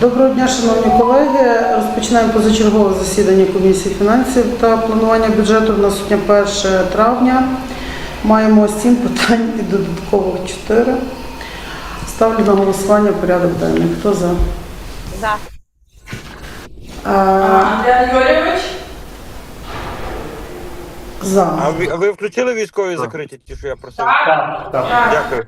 Доброго дня, шановні колеги. Розпочинаємо позачергове засідання комісії фінансів та планування бюджету. У нас сьогодні 1 травня. Маємо 7 питань і додаткових 4. Ставлю на голосування порядок денний. Хто за? За. А, Андрій Юрійович? За. А ви, а ви включили військові закриті, ті, що я просив? Так. Так. Дякую.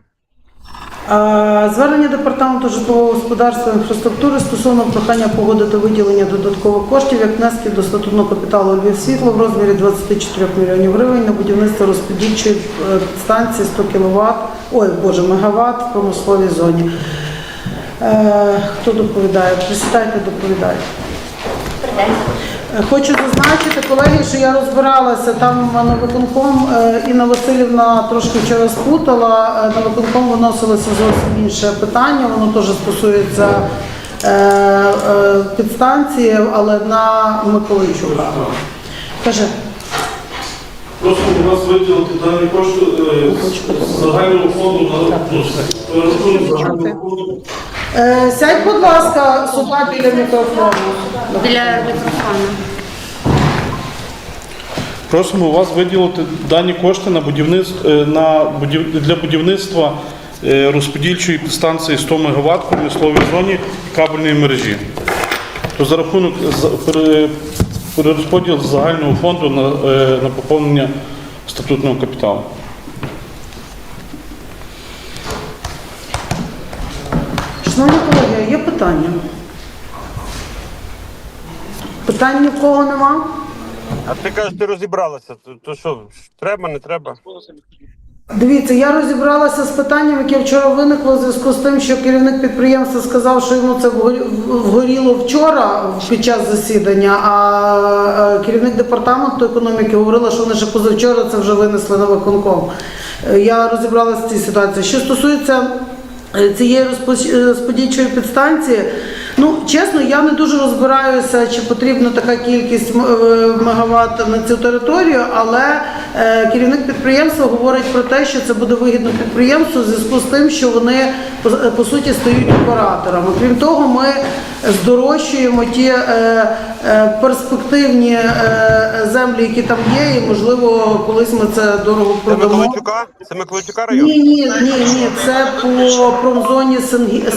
А, Звернення департаменту житлового господарства і інфраструктури стосовно прохання погодити виділення додаткових коштів як внесків до статутного капіталу Львів світло в розмірі 24 мільйонів гривень на будівництво розподільчої е, станції 100 кВт, ой, боже, мегаватт в промисловій зоні. Е, хто доповідає? Присідайте, доповідайте. Е, Хочу зазначити, колеги, що я розбиралася там на виконком. е, Інна Васильівна трошки вчора спутала. е, На виконком виносилося зовсім інше питання. Воно теж стосується е, е, підстанції, але на Миколайчука. Каже, Просто у нас виділити дані кошти е, з загального фонду на ну, рахунок загального фонду. Е, сядь, будь ласка, сюди біля мікрофону. Біля мікрофону. Просимо у вас виділити дані кошти на будівництво е, на будів, для будівництва е, розподільчої підстанції 100 МВт в промисловій зоні кабельної мережі. То за рахунок перерозподіл загального фонду на, на поповнення статутного капіталу. Шановні колеги, є питання? Питань ні в кого нема? А ти кажеш, ти розібралася. То, то що, треба, не треба? Дивіться, я розібралася з питанням, яке вчора виникло в зв'язку з тим, що керівник підприємства сказав, що йому це вгоріло вчора під час засідання, а керівник департаменту економіки говорила, що вони ще позавчора це вже винесли на виконком. Е, Я розібралася з цією ситуацією. Що стосується цієї розпоч- е, розподільчої підстанції, ну чесно, я не дуже розбираюся, чи потрібна така кількість е, мегаватт на цю територію, але е, керівник підприємства говорить про те, що це буде вигідно підприємству в зв'язку з тим, що вони по, е, суті стають операторами. Крім того, ми здорожчуємо ті е, е, перспективні е, землі, які там є, і можливо, колись ми це дорого продамо. Це Миколайчука район? Ні, ні, ні, ні. Це по промзоні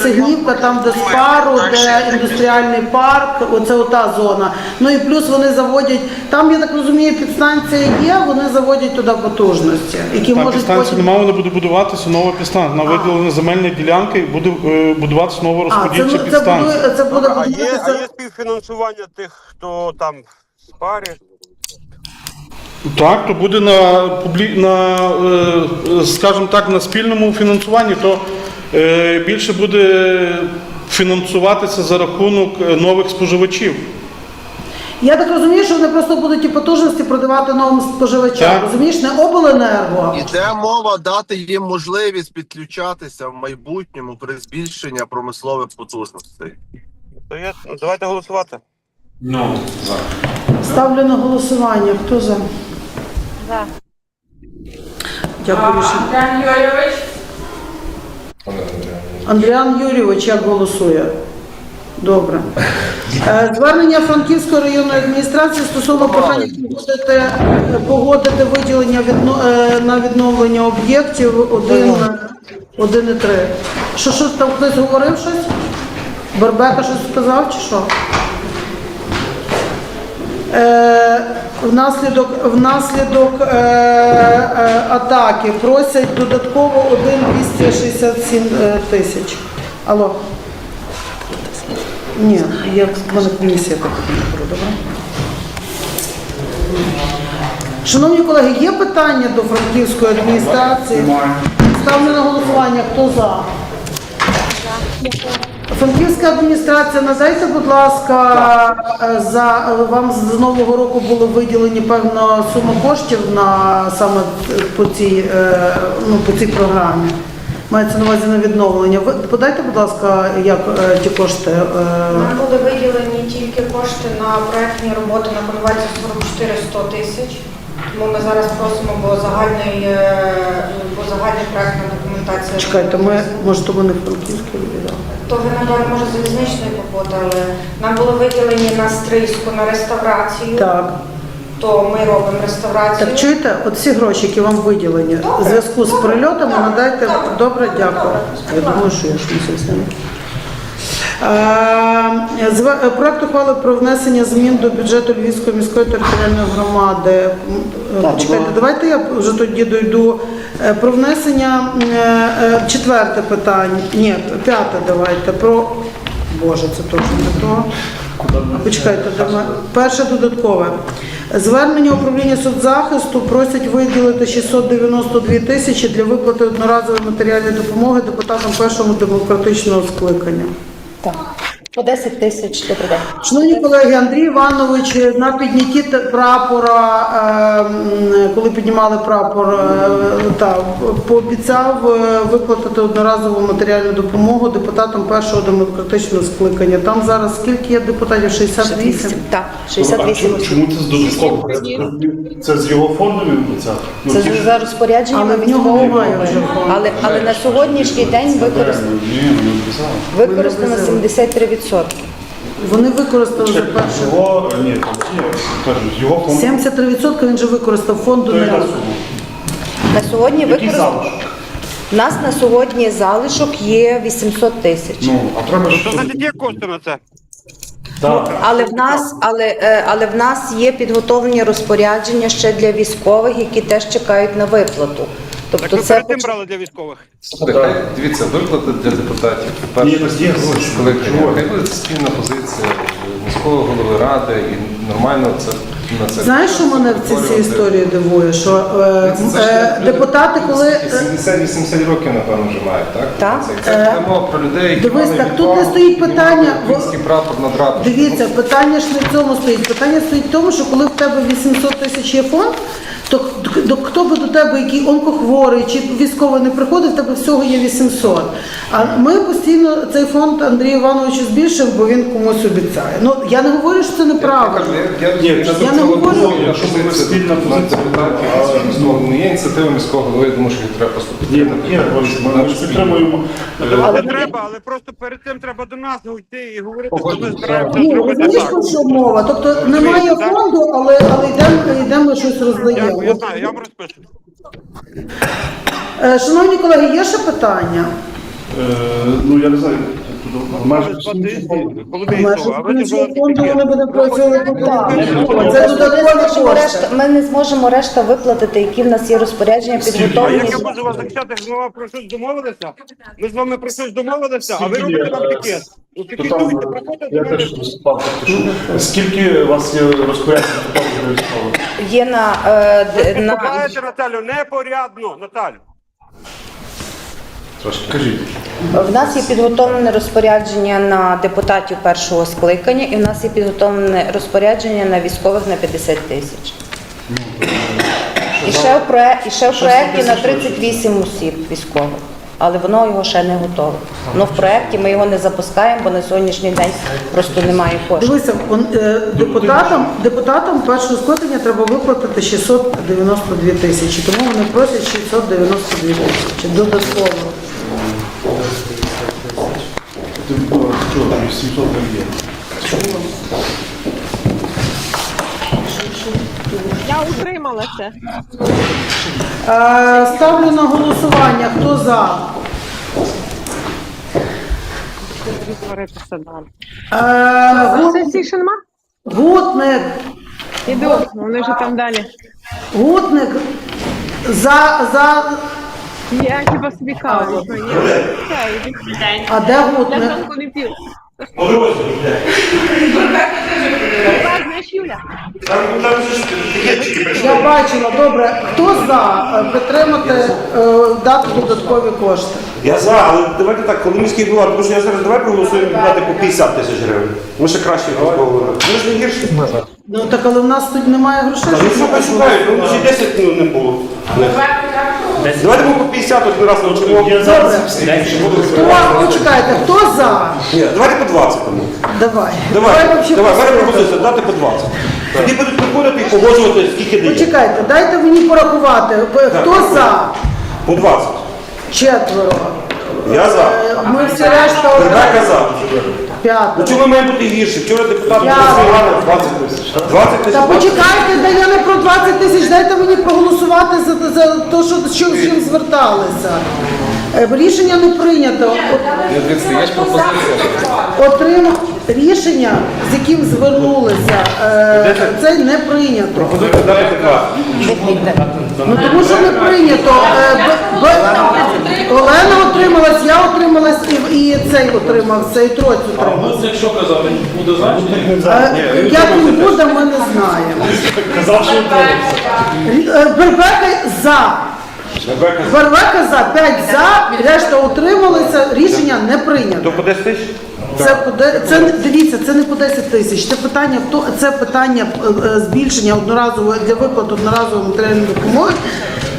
Сигнівка, там де Спару, де індустріальний парк, оце ота зона. Ну і плюс вони заводять, там, я так розумію, підстанція є, вони заводять туди потужності, які Там можуть підстанції потім. немає, вони буде будуватися нова підстанція. На виділення земельної ділянки і буде е, будуватися нова А, це, розподільча ну, це підстанція. буде, це буде Добре, а є, а є співфінансування тих, хто там в парі? Так, то буде на публі... на, е, скажімо так, на спільному фінансуванні, то е, більше буде фінансуватися за рахунок е, нових споживачів. Я так розумію, що вони просто будуть ті потужності продавати новим споживачам. Так. Розумієш, не обленерго. Іде мова дати їм можливість підключатися в майбутньому при збільшенні промислових потужностей. То є, ну, давайте голосувати. Ставлю на голосування. Хто за? За. Дякую. рішення. Андрій Юрійович? Андріан Юрійович як голосує? Добре. Е, Звернення Франківської районної адміністрації стосовно прохання погодити, погодити виділення відно- е, на відновлення об'єктів 1, 1 і 3. Що, що там хтось говорив щось? Барбека щось сказав чи що? Е, внаслідок, внаслідок е, е, атаки просять додатково 1 267 е, тисяч. Алло. Ні, я в мене комісія так не добре? Шановні колеги, є питання до франківської адміністрації? Ставлю на голосування. Хто за? Франківська адміністрація, надайте, будь ласка, е, за вам з нового року було виділені певна сума коштів на саме по цій, е, ну, по цій програмі. Мається на увазі на відновлення. Ви подайте, будь ласка, як е, ті кошти. е, Нам були виділені тільки кошти на проектні роботи на конвальці 44 100 тисяч. Тому ми зараз просимо, бо загальний, е, бо загальний проектна документація. Чекайте, ми, може, то вони франківські віддали. То ви надали, може, залізничної походи, але нам було виділені на стрийську на реставрацію, Так. То ми робимо реставрацію. Так чуєте, от ці гроші, які вам виділені, в зв'язку з прильотами надайте. добре, Добре, дякую. добре. Я думаю, що я ж мусив з ними. Е, е, Проект ухвали про внесення змін до бюджету Львівської міської територіальної громади. Е, Чекайте, давайте я вже тоді дойду. Про внесення четверте питання. Ні, п'яте давайте. Про Боже, це точно не то. Почекайте, перше додаткове. Звернення управління соцзахисту просять виділити 692 тисячі для виплати одноразової матеріальної допомоги депутатам першого демократичного скликання. Так. По 10 тисяч добрий день. Шановні колеги, Андрій Іванович на піднятті прапора, ем, коли піднімали прапор, е, та, пообіцяв е, виплатити одноразову матеріальну допомогу депутатам першого демократичного скликання. Там зараз скільки є депутатів? 68? Так, 68 осіб. Чому це з додатково? Це з його фонду він обіцяв? Ну, Це ж- за розпорядженням Але в немає фонду. Але, але на сьогоднішній день використано, використано 73%. Вони використали за перше. Його, ні, там є, кажуть, його фонд. 73% він же використав фонду То не яка раз. сума? На сьогодні Який використано. залишок? У нас на сьогодні залишок є 800 тисяч. Ну, а треба То ж... значить є кошти на це. Так. Але в нас, але, е, але в нас є підготовлені розпорядження ще для військових, які теж чекають на виплату. Так Тобто ви це перед тим брали для військових. Слухайте, дивіться, виплати для депутатів так. Чого? Хай буде спільна позиція міського голови ради і нормально це на це. Знаєш, що мене в цій цій історії дивує? Що е, е, депутати, коли е, 70-80 років, напевно, вже мають, так? Так. Це, це йде мова про людей, які дивись, мали так тут відвагу не стоїть питання, Український прапор над. Дивіться, питання ж не в цьому стоїть. Питання стоїть в тому, що коли в тебе 800 тисяч є фонд, то хто би до тебе, який онкохворий чи військовий не приходив, в тебе всього є 800. А ми постійно цей фонд Андрію Івановичу збільшив, бо він комусь обіцяє. Ну я не говорю, що це Я неправильно. я, я, Ні, я, це- я не говорю. що Це спільна позиція. Не є ініціатива міського голови, я думаю, що їх треба Ні, так ми ж підтримуємо. Але треба, але просто перед цим треба до нас йти і говорити, що ми збираємося Ні, зробити розумієш, що мова? Тобто немає фонду, але, але йдемо, йдемо щось Я, я знаю, я вам розпишу. Е, Шановні колеги, є ще питання? Е, Ну, я не знаю, межах Два тижні, коли були фонду вони будуть працювати Так. Це Ми додаткові не зможемо кошти. решта, ми не зможемо решта виплатити, які в нас є розпорядження А підготовлені. як я можу вас захищати, що ми вам про щось домовилися? Ми з вами про щось домовилися, а ви робите нам пікет. Ну я теж що, скільки у вас є військових? Є на, е, д- на Наталю, непорядно, Наталю. Трошки. Кажіть. В нас є підготовлене розпорядження на депутатів першого скликання, і в нас є підготовлене розпорядження на військових на 50 тисяч. І ще в, проє... і ще в проєкті на 38 осіб військових. Але воно його ще не готове. Ну в проєкті ми його не запускаємо, бо на сьогоднішній день просто немає коштів. Дивися, он, е, депутатам, депутатам першого скликання треба виплатити 692 тисячі, тому вони просять 692 тисячі додатково. Ти ну, чого, 800 є. Я утрималася. Е, ставлю на голосування. Хто за? Е, Гут- Сесії ще нема? Гутник, Іду, вони вже там далі. Гутник, за, за, Я хіба собі каву. Все, іди. а де Я Гутник? зранку не знаєш, Юля? Я бачила, добре. Хто за е, підтримати е, дати додаткові кошти? Я за, але давайте так, коли міський голова, тому що я зараз давай проголосуємо дати по 50 тисяч гривень. Ми ще краще розмовили. Ми ж не гірші. Ну так але в нас тут немає грошей. Та щоб ну що це шукають, ну ще 10 ну, не було. Давайте ми по 50 один раз навчимо. Хто, почекайте, хто за? Ні, давайте по 20 тому. Давай. Давай, вообще давай, мене послухайте. пропозиція, дати по 20. Тоді будуть приходити і погоджувати, скільки дає. Почекайте, дайте мені порахувати. Хто за? По 20. Четверо. Я за. Ми всі решта Ребека за. Ну чому має бути гірше? Вчора депутати Я- голосували 20 тисяч. 20 тисяч. Та почекайте, да я не про 20 тисяч, дайте мені проголосувати за, за те, що, що з чим зверталися. Е, Рішення не прийнято. Є пропозиція. Отримав рішення, з яким звернулися, е, це не прийнято. Пропозиція дати 20. Ну тому що не прийнято. Е, Олена отрималась, я отрималась і, і цей отримався, і троць отримався. Якщо казати, буде значення? Як він буде, ми не знаємо. Е, Бербека за. Ребека за. 5 за, решта утрималися, рішення не прийнято. То по 10 тисяч? Це, по де- це не- дивіться, це не по 10 тисяч. Це питання в то- це питання е, е, збільшення одноразової для виплат одноразової матеріальної допомоги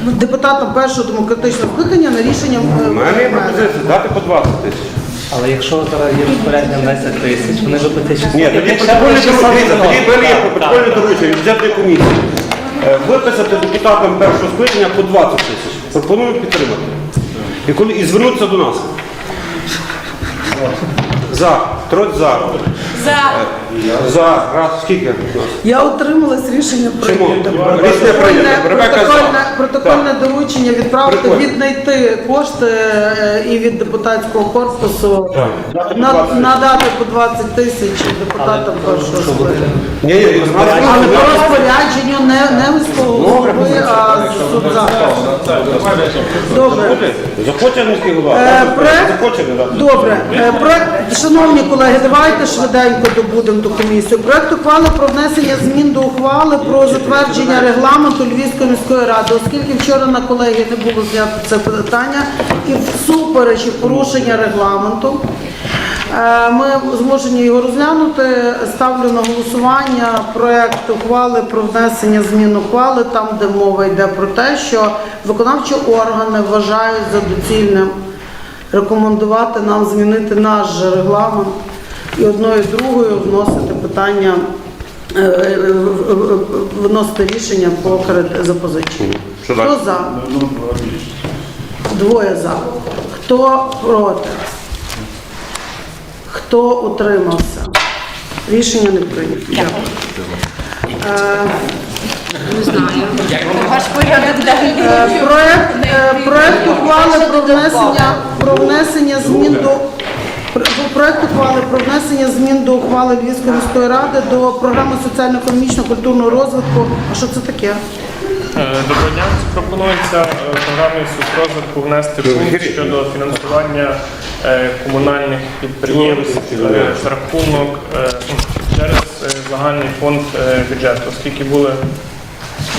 депутатам першого демократичного скликання на рішення е, У мене є пропозиція дати по 20 тисяч. Але якщо зараз є розпорядження 10 тисяч, вони виплатять 600. Ні, тоді протокольне доручення, тоді є протокольне доручення від бюджетної комісії. Е, Виписати депутатам першого скликання по 20 тисяч. Пропоную підтримати. І, коли, і звернуться до нас. За. Троць за. За. За. Раз. Скільки? Я отрималась рішення Чому? прийнято. Рішення прийнято. Ребека за. Протокольне, протокольне доручення відправити, Прикольно. віднайти кошти е, і від депутатського корпусу Дати на- 20 надати по 20 тисяч депутатам першого скликання. Ні, ні, Але по розпорядженню не, не міського голови, а з судза. Добре. Захоче міський голова? Е, проект- Захоче, не так. Добре, Е, проект, шановні колеги, давайте швиденько добудемо ту комісію. Проект ухвали про внесення змін до ухвали про затвердження регламенту Львівської міської ради, оскільки вчора на колегії не було знято це питання і всупереч порушення регламенту. е, Ми зможені його розглянути. Ставлю на голосування проект ухвали про внесення змін ухвали, там, де мова йде про те, що виконавчі органи вважають за доцільним рекомендувати нам змінити наш регламент і одною і другою вносити питання, е, е, е, виносити рішення по запозиченню. Хто за? Двоє за. Хто проти? Хто утримався? Рішення не прийнято. Дякую. Е, Ваш порядок. Е, Проект, проект ухвали про внесення, про внесення змін до проект ухвали про внесення змін до ухвали Львівської міської ради до програми соціально-економічного культурного розвитку. А що це таке? Е, Доброго дня. Пропонується е, програмою соцрозвитку внести пункт щодо фінансування е, комунальних підприємств рахунок через загальний фонд бюджету, оскільки були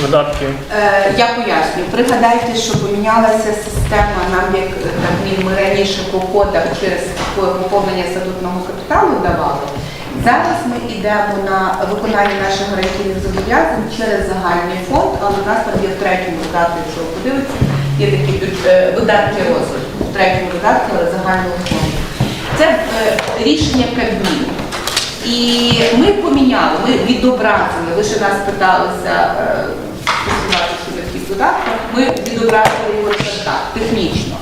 видатки Е, Я поясню. Пригадайте, що помінялася система, нам як так ми раніше по кодах через поповнення статутного капіталу давали. Зараз ми йдемо на виконання наших гарантійних зобов'язань через загальний фонд, але у нас там є в третьому додатку, якщо ви подивитися, є такі е, видатки розвитку в третьому додатку, але загального фонду. Це е, рішення Кабміну. І ми поміняли, ми відобразили, ви ще нас питалися е, таких додатках, ми відобразили його так, технічно.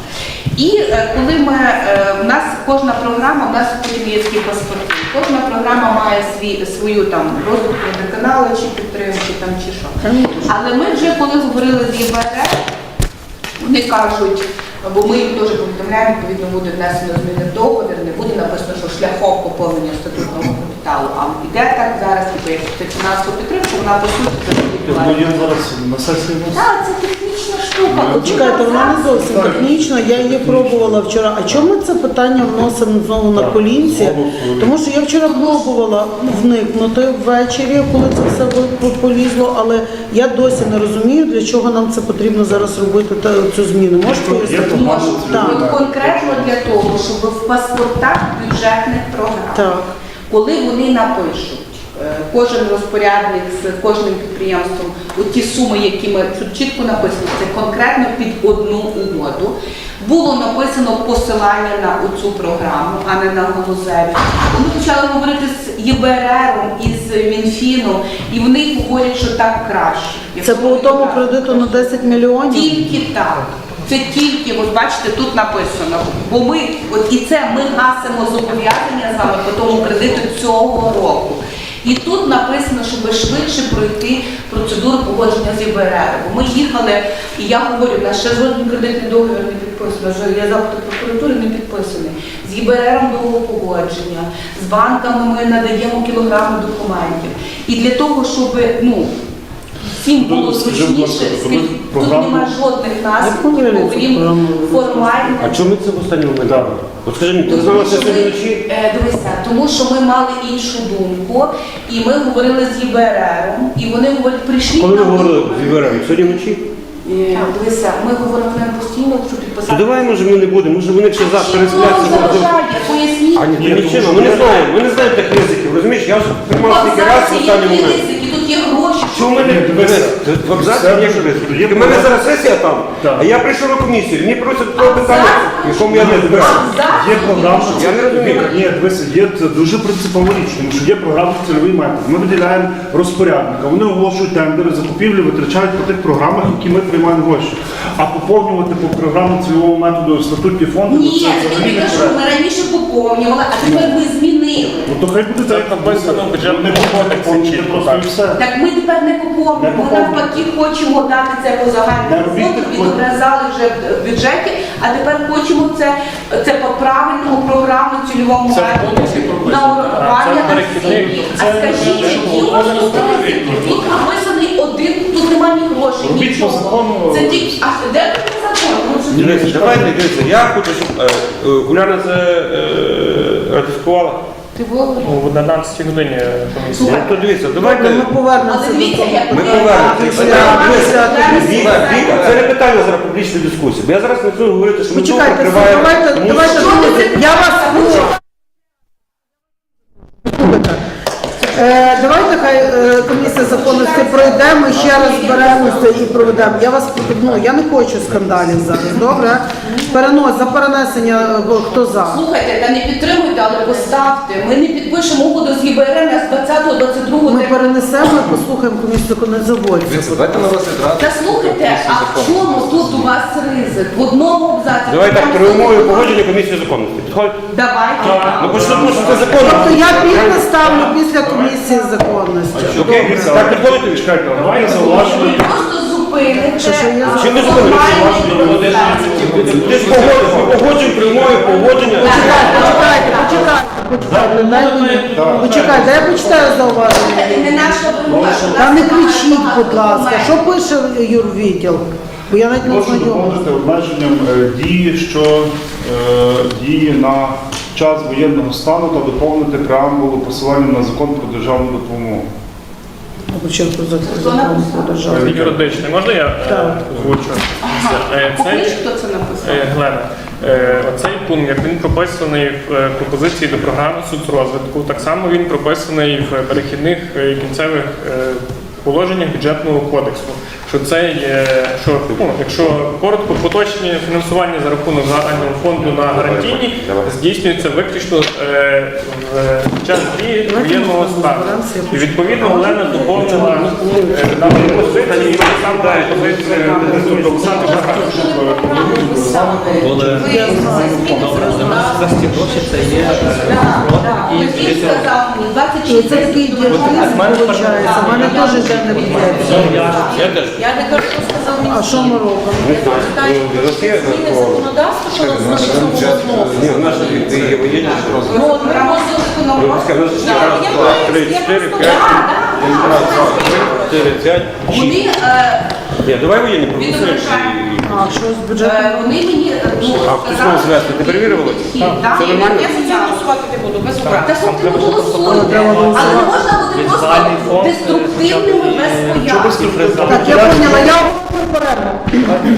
І е, коли ми, е, в нас кожна програма, в нас потім є такі паспорти, кожна програма має свій, свою там розвитку водоканалу, чи підтримки там, чи що. Але ми вже коли говорили з ЄБР, вони кажуть, бо ми їм теж повідомляємо, відповідно буде внесено зміни в договір, не буде написано, що шляхом поповнення статутного капіталу, а йде так зараз, типу, як це фінансову підтримку, вона по суті це відбувається. зараз на сесії Так, це технічна штука. От Чекайте, вона не зовсім технічна, я її пробувала вчора. А чому ми це питання вносимо знову на колінці? Тому що я вчора пробувала вникнути ввечері, коли це все полізло, але я досі не розумію, для чого нам це потрібно зараз робити та- цю зміну. Можеш пояснити? Так. От конкретно для того, щоб в паспортах бюджетних програм, Так. коли вони напишуть, кожен розпорядник з кожним підприємством, от ті суми, які ми тут чітко написано, це конкретно під одну угоду. було написано посилання на цю програму, а не на галузеві. Ми почали говорити з ЄБРРом і з Мінфіном, і вони говорять, що так краще. Це по тому кредиту на 10 мільйонів? Тільки так. Це тільки, от бачите, тут написано. Бо ми, от і це ми гасимо зобов'язання з вами по тому кредиту цього року. І тут написано, щоб швидше пройти процедуру погодження з ЄБРР. Бо ми їхали, і я говорю, у нас ще жоден кредитний договір не підписаний, вже я запит прокуратури не підписаний. З ЄБРР договор погодження, з банками ми надаємо кілограми документів. І для того, щоб ну, всім було будь ласка, зручніше, ви тут немає жодних наслідків, окрім формальних. А чому ми це в останній момент? От скажи мені, ти знала, що сьогодні ми- вночі? е, Дивися, тому що ми мали іншу думку, і ми говорили з ЄБРРом, і вони говорять, прийшли Коли ви говорили з Ігорем? Сьогодні вночі? Е, Дивися, ми говоримо не постійно, що підписати. давай, може, ми не будемо, може вони ще завтра заважає? Поясніть. А ні, нічого, ми не знаємо, ми не знаємо тих ризиків, розумієш? Я вже приймав стільки раз в останній момент. тут є гроші. Чому мене в абзаці є? У мене зараз сесія там, а я прийшов на комісію, мені просять про питання, якому я не збираю. Є програма, Я не розумію. Ні, дивися, є це дуже принципова річ, тому що є програма цільовий метод. Ми виділяємо розпорядника, вони оголошують тендери, закупівлі, витрачають по тих програмах, які ми приймаємо гроші. А поповнювати по програмі цільового методу статутні фонди, ну, Ні, це я взагалі тобі не кажу, треба. ми раніше поповнювали, а тепер ми змінили. Ну то хай буде так, написано в бюджетному не кодексі чітко, просто так. все. Так ми тепер не Не поповнюємо. Ми навпаки хочемо дати це по Не загальному робіть фонду, такого. відобразали вже в бюджеті, а тепер хочемо це, це по правильному програму цільовому Це в методу кодексі прописано. на А, урахування це перехідний, всіх. це А скажіть, вже які було. у вас ризики? Тут прописаний один, тут немає ні грошей, Робіть по нічого. закону. Це тільки, а де Дивіться, давайте, дивіться, я хочу, щоб е, е, Уляна це е, ратифікувала. Ти була? Ну, в 11 годині комісія. Ну, то дивіться, давайте. Ми повернемося Але дивіться, того. Ми е, повернемося. е, Віка, це- Віка, це не питання зараз публічної дискусії. Бо я зараз не хочу говорити, що ми тут Почекайте, прикриваємо. давайте, Тому давайте, що- друзі, я вас Е, Давайте хай е, комісія законності пройде, ми ще раз зберемося і проведемо. Я вас ну, я не хочу скандалів зараз, добре? Перенос за перенесення е, хто за? Слухайте, та не підтримуйте, але поставте. Ми не підпишемо угоду з ЄБРМ з 20-го, 22-го. Ми перенесемо послухаємо комісію, не заводьте. Давайте на. Та слухайте, а в чому тут у вас ризик? В одному абзаці. Давай так, тривомовою слухайте. погодження комісії законності. Підходить? Давайте. Ну почнемо, що це законно. Тобто я підпис ставлю після комісії законності. Так? Чекайте, зауваження. Просто зупините. Що, що є? Чим ви зупинилися? Ти ж погодиш, ми погоджуємо прямою погодження. Почекайте, почекайте, почекайте, почекайте, дай я почитаю зауваження. Це не наша вимога. Та не кричіть, будь ласка, що пише юрвідділ? Бо я навіть не Прошу знайома. доповнити обмеженням е, дії, що е, діє на час воєнного стану та доповнити преамбулу посиланням на закон про державну допомогу. Написав? про державу. Юридичний. Можна я е, Так. озвучу? Е, Цей хто це написав. Е, Глена, е, оцей пункт, як він прописаний в е, пропозиції до програми соцрозвитку, так само він прописаний в перехідних е, і кінцевих е, положеннях бюджетного кодексу. Що це є, що ну, якщо коротко, поточне фінансування за рахунок загального фонду на гарантійні здійснюється виключно е, в час дії воєнного стану. І відповідно Олена доповнила е, дану пропозицію і так само пропозицію Олександра ці гроші це є е, І 26 це такий виходить. У мене теж. Я не кажу, що сказав мені. А що ми робимо? Не знаю. Ну, Росія Зміни законодавства, що на цьому знову. Ні, наша ти є воєнні. Ну, от ми розвитку на Ну, скажи, розвитку. що раз, два, три, чотири, п'ять. Раз, два, три, чотири, п'ять, шість. Вони, е, Ні, давай воєнні проголосуємо. А, що з бюджетом? е, вони мені е, ну, А хто сказали, мав звести? Ти перевірювала? Так, Це нормально? Я за це голосувати не буду, без образ. Та що ти голосуєте? Але не можна бути просто деструктивними без пояснень. Так, я поняла, я говорю перерву.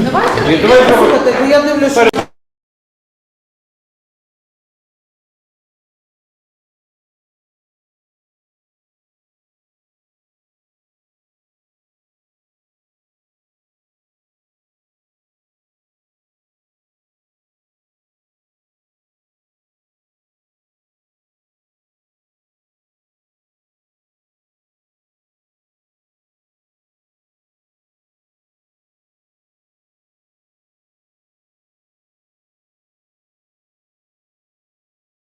Давайте Слухайте, бо я дивлюся, що